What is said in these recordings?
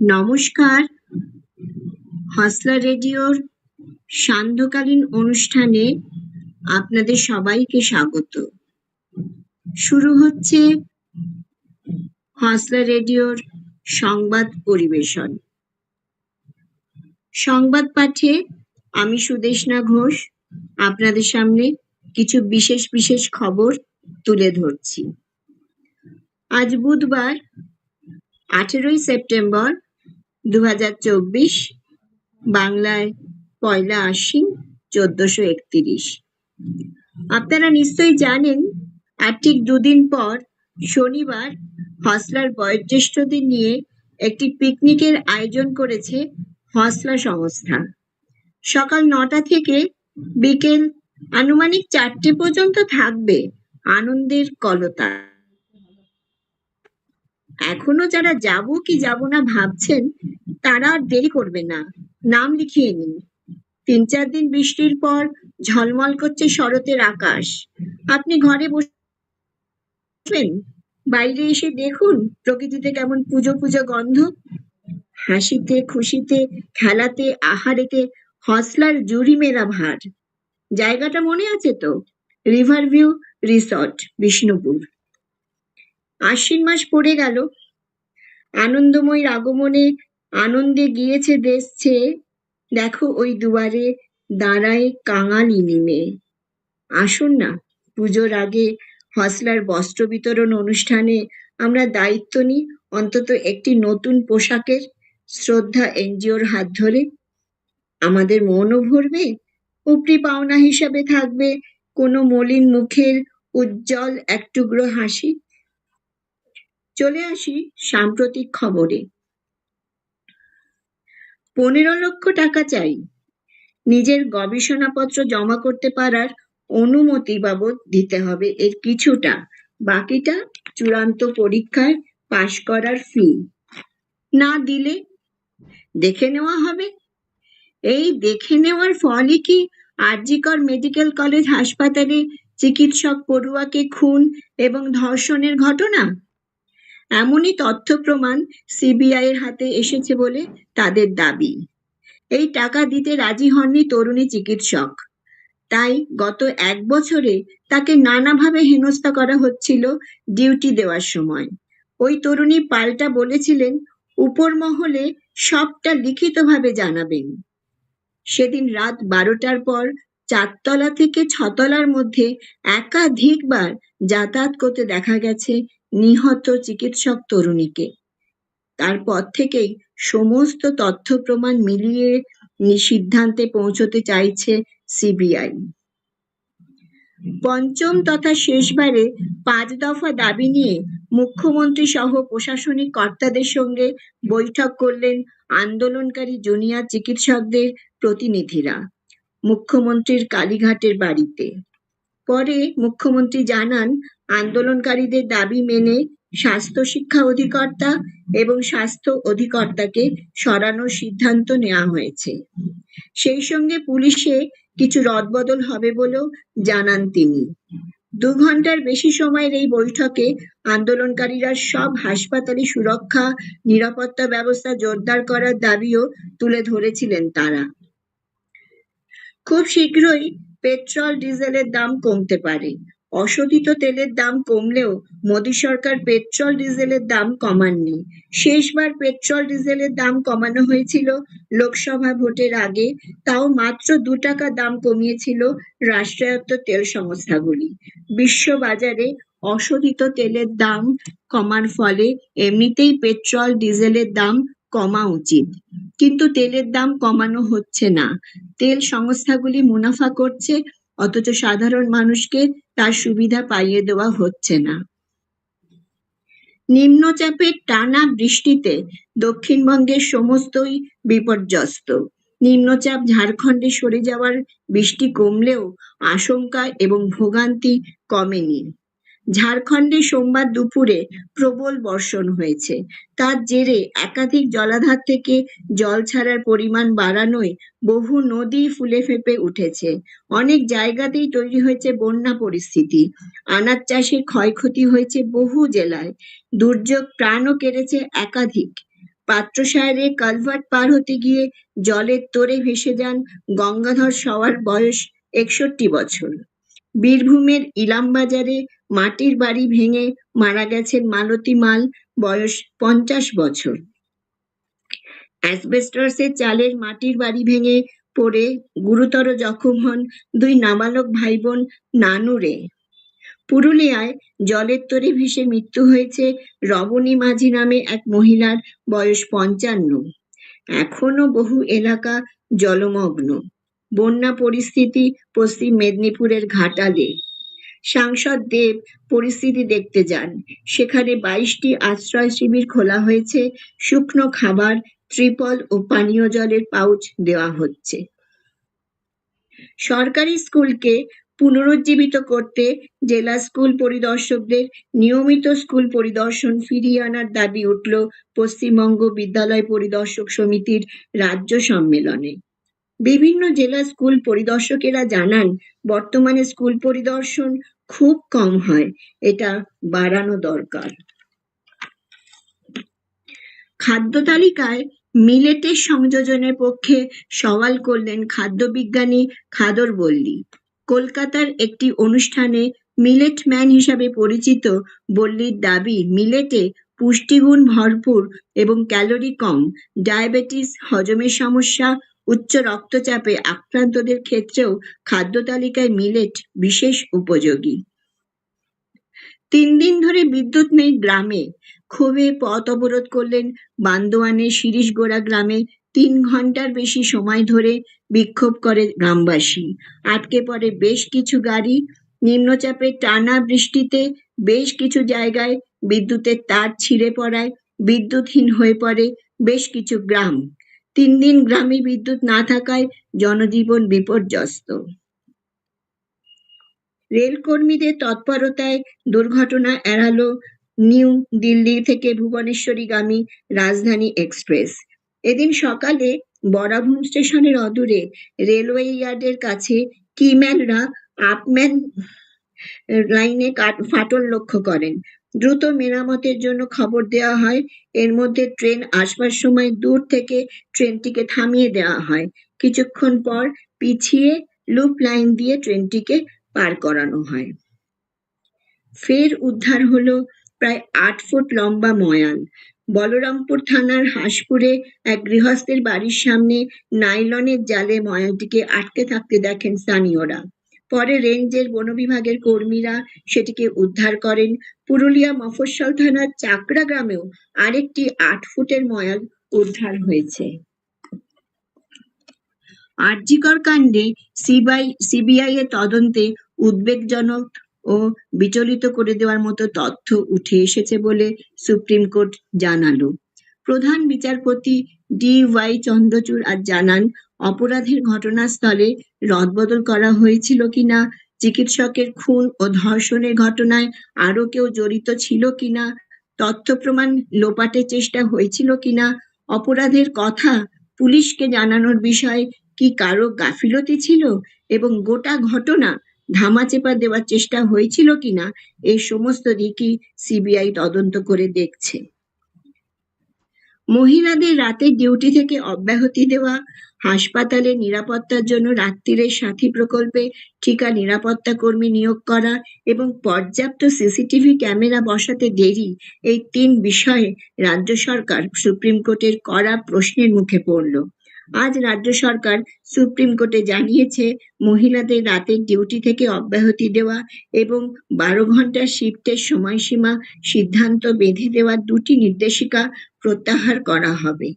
নমস্কার। হাসলা রেডিওর সান্ধ্যকালীন অনুষ্ঠানে আপনাদের সবাইকে স্বাগত। শুরু হচ্ছে হাসলা রেডিওর সংবাদ পরিবেশন। সংবাদ পাঠে আমি সুদেশনা ঘোষ আপনাদের সামনে কিছু বিশেষ বিশেষ খবর তুলে ধরছি। আজ বুধবার আঠেরোই সেপ্টেম্বর দু হাজার চব্বিশ, বাংলায় পয়লা আশ্বিন চোদ্দশো একত্রিশ। আপনারা নিশ্চয়ই জানেন, আর ঠিক দুদিন পর শনিবার হসলার বয়োজ্যেষ্ঠদের নিয়ে একটি পিকনিকের আয়োজন করেছে হসলা সংস্থা। সকাল নটা থেকে বিকেল আনুমানিক চারটে পর্যন্ত থাকবে আনন্দের কলতা এখনও যারা যাব কি যাব না ভাবছেন, তারা আর দেরি করবে না। নাম লিখিয়ে নিন। তিন চার দিন বৃষ্টির পর ঝলমল করছে শরতের আকাশ। আপনি ঘরে বসবেন? বাইরে এসে দেখুন প্রকৃতিতে কেমন পুজো পুজো গন্ধ। হাসিতে, খুশিতে, খেলাতে, আহারেতে হসলার জুড়ি মেরা ভার। জায়গাটা মনে আছে তো? River view resort, Bishnupur. আশ্বিন মাস পড়ে গেল। আনন্দময়ীর আগমনে আনন্দে গিয়েছে দেশ ছেয়ে দেখো ওই দুয়ারে দাঁড়ায় কাঙালি নেমে। আসুন না, পুজোর আগে হসলার বস্ত্র বিতরণ অনুষ্ঠানে আমরা দায়িত্ব নিই অন্তত একটি নতুন পোশাকের। শ্রদ্ধা এনজিওর হাত ধরে। আমাদের মনও ভরবে, উপরি পাওনা হিসাবে থাকবে। কোনো মলিন মুখের উজ্জ্বল এক টুকরো হাসি। চলে আসি সাম্প্রতিক খবরে। পনেরো লক্ষ টাকা চাই। নিজের গবেষণাপত্র জমা করতে পারার অনুমতি বাবদ দিতে হবে। এর কিছুটা, বাকিটা চূড়ান্ত পরীক্ষায় পাশ করার ফি না দিলে দেখে নেওয়া হবে। এই দেখে নেওয়ার ফলই কি আরজিকর মেডিকেল কলেজ হাসপাতালে চিকিৎসক পড়ুয়াকে খুন এবং ধর্ষণের ঘটনা? এমনই তথ্য প্রমাণ সিবিআই এর হাতে এসেছে বলে তাদের দাবি। এই টাকা দিতে রাজি হননি তরুণী চিকিৎসক। তাই গত এক বছরে তাকে নানাভাবে হেনস্থা করা হচ্ছিল ডিউটি দেওয়ার সময়। ওই তরুণী পাল্টা বলেছিলেন, উপর মহলে সবটা লিখিতভাবে জানাবেন। সেদিন রাত বারোটার পর চারতলা থেকে ছতলার মধ্যে একাধিকবার যাতায়াত করতে দেখা গেছে নিহত চিকিৎসক তরুণীকে। তারপর থেকেই সমস্ত তথ্য প্রমাণ মিলিয়ে সিদ্ধান্তে পৌঁছতে চাইছে সিবিআই। পঞ্চম তথা শেষবারে পাঁচ দফা দাবি নিয়ে মুখ্যমন্ত্রী সহ প্রশাসনিক কর্তাদের সঙ্গে বৈঠক করলেন আন্দোলনকারী জুনিয়র চিকিৎসকদের প্রতিনিধিরা। মুখ্যমন্ত্রীর কালীঘাটের বাড়িতে। পরে মুখ্যমন্ত্রী জানান, আন্দোলনকারীদের দাবি মেনে স্বাস্থ্য শিক্ষা অধিকর্তা এবং স্বাস্থ্য অধিকর্তাকে সরানোর সিদ্ধান্ত নেওয়া হয়েছে। সেই সঙ্গে পুলিশে কিছু রদবদল হবে বলেও জানান তিনি। দু ঘণ্টার বেশি সময়ের এই বৈঠকে আন্দোলনকারীরা সব হাসপাতালে সুরক্ষা, নিরাপত্তা ব্যবস্থা জোরদার করার দাবিও তুলে ধরেছিলেন তারা। খুব শীঘ্রই পেট্রোল ডিজেলের দাম কমতে পারে। অশোধিত তেলের দাম কমলেও মোদী সরকার পেট্রোল ডিজেলের দাম কমাননি। শেষবার পেট্রোল ডিজেলের দাম কমানো হয়েছিল লোকসভা ভোটের আগে, তাও মাত্র দু টাকা দাম কমিয়েছিল রাষ্ট্রায়ত্ত তেল সংস্থাগুলি। বিশ্ব বাজারে অশোধিত তেলের দাম কমার ফলে এমনিতেই পেট্রোল ডিজেলের দাম কমা উচিত। কিন্তু তেলের দাম কমানো হচ্ছে না। তেল সংস্থাগুলি মুনাফা করছে, অথচ সাধারণ মানুষকে তার সুবিধা পাইয়ে দেওয়া হচ্ছে না। নিম্নচাপের টানা বৃষ্টিতে দক্ষিণবঙ্গের সমস্তই বিপর্যস্ত। নিম্নচাপ ঝাড়খণ্ডে সরে যাওয়ার বৃষ্টি কমলেও আশঙ্কা এবং ভোগান্তি কমেনি। ঝাড়খণ্ডে সোমবার দুপুরে প্রবল বর্ষণ হয়েছে। তার জেরে একাধিক জলাধার থেকে জল ছাড়ার পরিমাণ বাড়ানোয় বহু নদী ফুলে ফেপে উঠেছে। অনেক জায়গাতেই তৈরি হয়েছে বন্যা পরিস্থিতি। আনাজ চাষের ক্ষয়ক্ষতি হয়েছে বহু জেলায়। দুর্যোগ প্রাণও কেড়েছে একাধিক। পাত্রসাহেরে কালভার্ট পার হতে গিয়ে জলের তোরে ভেসে যান গঙ্গাধর সওয়ার বয়স একষট্টি বছর। বীরভূমের ইলামবাজারে মাটির বাড়ি ভেঙে মারা গেছেন মালতী মাল, বয়স পঞ্চাশ বছর। অ্যাসবেস্টসের চালের মাটির বাড়ি ভেঙে পড়ে গুরুতর জখম হন দুই নাবালক ভাই বোন নানুরে পুরুলিয়ায় জলের তরে ভেসে মৃত্যু হয়েছে রবণী মাঝি নামে এক মহিলার বয়স পঞ্চান্ন। এখনও বহু এলাকা জলমগ্ন। বন্যা পরিস্থিতি পশ্চিম মেদিনীপুরের ঘাটালে। সাংসদ দেব পরিস্থিতি দেখতে যান। সেখানে বাইশটি আশ্রয় শিবির খোলা হয়েছে। শুকনো খাবার, ত্রিপল ও পানীয় জলের পাউচ দেওয়া হচ্ছে। সরকারি স্কুলকে পুনরুজ্জীবিত করতে জেলা স্কুল পরিদর্শকদের নিয়মিত স্কুল পরিদর্শন ফিরিয়ে আনার দাবি উঠল পশ্চিমবঙ্গ বিদ্যালয় পরিদর্শক সমিতির রাজ্য সম্মেলনে। বিভিন্ন জেলা স্কুল পরিদর্শকেরা জানান, বর্তমানে স্কুল পরিদর্শন খুব কম হয়। এটা বাড়ানো দরকার। খাদ্য তালিকায় মিলেটের সংযোজনের পক্ষে সওয়াল করলেন খাদ্যবিজ্ঞানী খাদর বল্লী। কলকাতার একটি অনুষ্ঠানে মিলেট ম্যান হিসাবে পরিচিত বল্লীর দাবি, মিলেটে পুষ্টিগুণ ভরপুর এবং ক্যালোরি কম, ডায়াবেটিস, হজমের সমস্যা উচ্চ রক্তচাপে আক্রান্তদের ক্ষেত্রেও খাদ্য তালিকায় মিলেট বিশেষ উপযোগী। তিন দিন ধরে বিদ্যুৎ নেই গ্রামে। ক্ষোভে পথ অবরোধ করলেন বান্দোয়ানের শিরিশগোড়া গ্রামে তিন ঘণ্টার বেশি সময় ধরে বিক্ষোভ করে গ্রামবাসী। আটকে পড়ে বেশ কিছু গাড়ি। নিম্নচাপে টানা বৃষ্টিতে বেশ কিছু জায়গায় বিদ্যুতের তার ছিঁড়ে পড়ায় বিদ্যুৎহীন হয়ে পড়ে বেশ কিছু গ্রাম। তিন দিন গ্রামে বিদ্যুৎ না থাকায় জনজীবন বিপর্যস্ত। রেলকর্মীদের তৎপরতায় দুর্ঘটনা এড়ালো নিউ দিল্লি থেকে ভুবনেশ্বরীগামী রাজধানী এক্সপ্রেস। এদিন সকালে বরাভূম স্টেশনের অদূরে রেলওয়ে ইয়ার্ডের কাছে কিম্যানরা আপম্যান লাইনে ফাটল লক্ষ্য করেন। দ্রুত মেরামতের জন্য খবর দেওয়া হয়। এর মধ্যে ট্রেন আসবার সময় দূর থেকে ট্রেনটিকে থামিয়ে দেওয়া হয়। কিছুক্ষণ পর পিছিয়ে লুপ লাইন দিয়ে ট্রেনটিকে পার করানো হয়। ফের উদ্ধার হলো প্রায় আট ফুট লম্বা ময়াল বলরামপুর থানার হাঁসপুরে এক গৃহস্থের বাড়ির সামনে নাইলনের জালে ময়ালটিকে আটকে থাকতে দেখেন স্থানীয়রা। পরে রেঞ্জের বন বিভাগের কর্মীরা সেটিকে উদ্ধার করেন। পুরুলিয়া মফস্বল থানার চাকরা গ্রামেও আরেকটি আট ফুটের ময়াল উদ্ধার হয়েছে। আরজিকর কাণ্ডে সিবিআই সিবিআই এর তদন্তে উদ্বেগজনক ও বিচলিত করে দেওয়ার মতো তথ্য উঠে এসেছে বলে সুপ্রিম কোর্ট জানালো। প্রধান বিচারপতি ডি ওয়াই চন্দ্রচূড় আজ জানান, অপরাধের ঘটনাস্থলে রদবদল করা হয়েছিল কিনা, চিকিৎসকের খুন ও ধর্ষণের ঘটনায় আরও কেউ জড়িত ছিল কিনা, তথ্য প্রমাণ লোপাটের চেষ্টা হয়েছিল কিনা, অপরাধের কথা পুলিশকে জানানোর বিষয়ে কি কারও গাফিলতি ছিল এবং গোটা ঘটনা ধামাচেপা দেওয়ার চেষ্টা হয়েছিল কিনা, এই সমস্ত দিকই সিবিআই তদন্ত করে দেখছে। মহিলাদের রাতের ডিউটি থেকে অব্যাহতি দেওয়া, হাসপাতালে নিরাপত্তার জন্য রাত্রিরের সাথী প্রকল্পে ঠিকা নিরাপত্তা কর্মী নিয়োগ করা এবং পর্যাপ্ত সিসিটিভি ক্যামেরা বসাতে দেরি, এই তিন বিষয়ে রাজ্য সরকার সুপ্রিম কোর্টের কড়া প্রশ্নের মুখে পড়ল। আজ রাজ্য সরকার সুপ্রিম কোর্টে জানিয়েছে, মহিলাদের রাতের ডিউটি থেকে অব্যাহতি দেওয়া এবং বারো ঘণ্টার শিফটের সময়সীমা সিদ্ধান্ত বেঁধে দেওয়া দুটি নির্দেশিকা প্রত্যাহার করা হবে।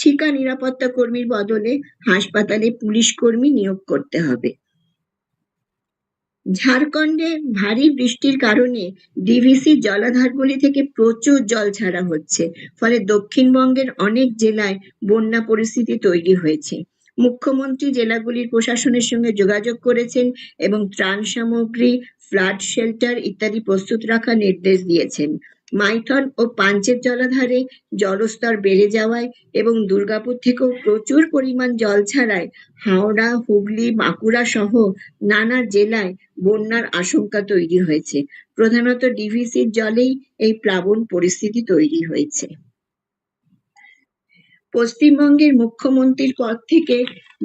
ঠিকা নিরাপত্তা কর্মীর বদলে হাসপাতালে পুলিশ কর্মী নিয়োগ করতে হবে। ঝাড়খণ্ডে ভারী বৃষ্টির কারণে ডিভিসি জলাধারগুলি থেকে প্রচুর জল ছাড়া হচ্ছে, ফলে দক্ষিণবঙ্গের অনেক জেলায় বন্যা পরিস্থিতি তৈরি হয়েছে। মুখ্যমন্ত্রী জেলাগুলির প্রশাসনের সঙ্গে যোগাযোগ করেছেন এবং ত্রাণ সামগ্রী, ফ্লাড শেল্টার ইত্যাদি প্রস্তুত রাখার নির্দেশ দিয়েছেন। মাইথন ও পাঞ্চের জলাধারে জলস্তর বেড়ে যাওয়ায় এবং দুর্গাপুর থেকেও প্রচুর পরিমাণ জল ছাড়ায় হাওড়া, হুগলি, বাঁকুড়া সহ নানা জেলায় বন্যার আশঙ্কা তৈরি হয়েছে। প্রধানত ডিভিসির জলেই এই প্লাবন পরিস্থিতি তৈরি হয়েছে। পশ্চিমবঙ্গের মুখ্যমন্ত্রীর পদ থেকে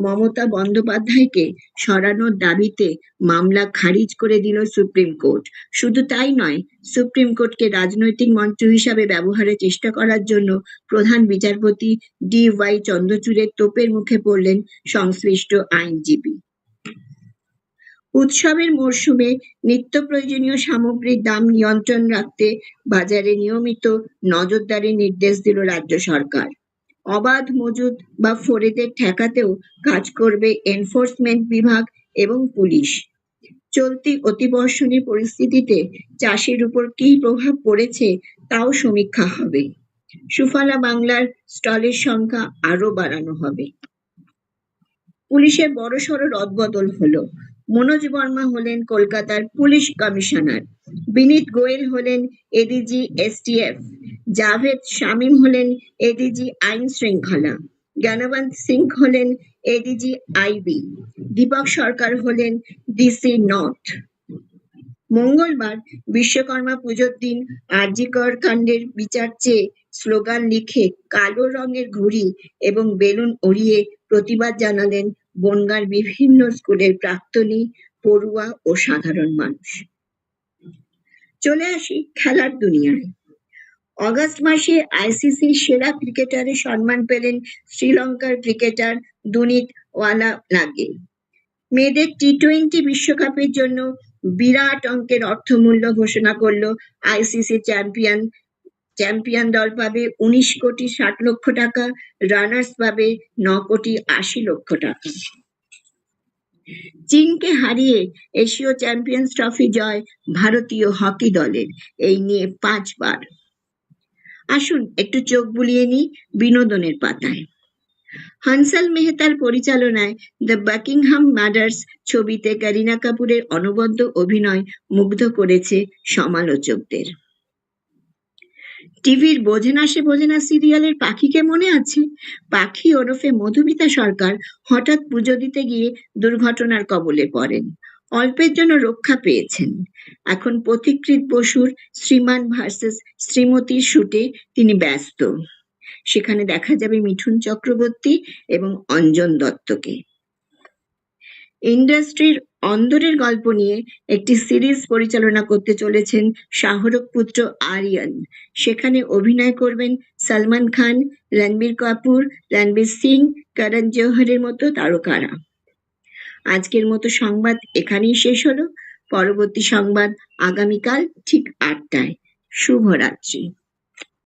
মমতা বন্দ্যোপাধ্যায়কে সরানোর দাবিতে মামলা খারিজ করে দিল সুপ্রিম কোর্ট। শুধু তাই নয়, সুপ্রিম কোর্টকে রাজনৈতিক মঞ্চ হিসাবে ব্যবহারের চেষ্টা করার জন্য প্রধান বিচারপতি ডি ওয়াই চন্দ্রচূড়ের তোপের মুখে পড়লেন সংশ্লিষ্ট আইনজীবী। উৎসবের মরশুমে নিত্য প্রয়োজনীয় সামগ্রীর দাম নিয়ন্ত্রণ রাখতে বাজারে নিয়মিত নজরদারির নির্দেশ দিল রাজ্য সরকার। অবাধ মজুদ বা ফোরেদের ঠেকাতেও কাজ করবে এনফোর্সমেন্ট বিভাগ এবং পুলিশ। চলতি অতিবর্ষণের পরিস্থিতিতে চাষের উপর কী প্রভাব পড়েছে তাও সমীক্ষা হবে। সুফলা বাংলার স্টলের সংখ্যা আরও বাড়ানো হবে। পুলিশের বড়সড় রদবদল হলো। মনোজ বর্মা হলেন কলকাতার পুলিশ কমিশনার, বিনীত গোয়েল হলেন এডিজি, এসটিএফ জাভেদ শামীম হলেন এডিজি আইন শৃঙ্খলা, জ্ঞানবন্ত সিং হলেন এডিজি আইবি, দীপক সরকার হলেন ডিসি নর্থ মঙ্গলবার বিশ্বকর্মা পুজোর দিন আরজিকর কাণ্ডের বিচার চেয়ে স্লোগান লিখে কালো রঙের ঘুড়ি এবং বেলুন উড়িয়ে প্রতিবাদ জানালেন বনগাঁর বিভিন্ন স্কুলের প্রাক্তনী, পড়ুয়া ও সাধারণ মানুষ। চলে আসি খেলার দুনিয়ায়। অগাস্ট মাসে আইসিসি সেরা ক্রিকেটারের সম্মান পেলেন শ্রীলঙ্কার ক্রিকেটার দুনিত ওয়ালা লাগে মেয়েদের টি টোয়েন্টি বিশ্বকাপের জন্য বিরাট অঙ্কের অর্থমূল্য ঘোষণা করল আইসিসি চ্যাম্পিয়ন। চ্যাম্পিয়ন দল পাবে উনিশ কোটি ষাট লক্ষ টাকা, রানার্স পাবে ন কোটি আশি লক্ষ টাকা। চীনকে হারিয়ে এশীয় চ্যাম্পিয়ন্স ট্রফি জয় ভারতীয় হকি দলের। এই নিয়ে পাঁচবার আসুন একটু চোখ বুলিয়ে নিই বিনোদনের পাতায়। হানসাল মেহতার পরিচালনায় দ্য বাকিংহাম মার্ডার্স ছবিতে করিনা কাপুরের অনবদ্য অভিনয় মুগ্ধ করেছে সমালোচকদের। টিভির বোঝে না সে বোঝে না সিরিয়ালের পাখিকে মনে আছে? পাখি ওরফে মধুমিতা সরকার হঠাৎ পুজো দিতে গিয়ে দুর্ঘটনার কবলে পড়েন। অল্পের জন্য রক্ষা পেয়েছেন। এখন পথিকৃত বসুর শ্রীমান ভার্সেস শ্রীমতীর শুটে তিনি ব্যস্ত। সেখানে দেখা যাবে মিঠুন চক্রবর্তী এবং অঞ্জন দত্তকে। ইন্ডাস্ট্রির অন্দরের গল্প নিয়ে একটি সিরিজ পরিচালনা করতে চলেছেন শাহরুখ পুত্র আরিয়ান। সেখানে অভিনয় করবেন সালমান খান, রণবীর কাপুর, রণবীর সিং, করণ জোহরের মতো তারকারা। আজকের মতো সংবাদ এখানেই শেষ হলো। পরবর্তী সংবাদ আগামীকাল ঠিক আটটায়। শুভরাত্রি।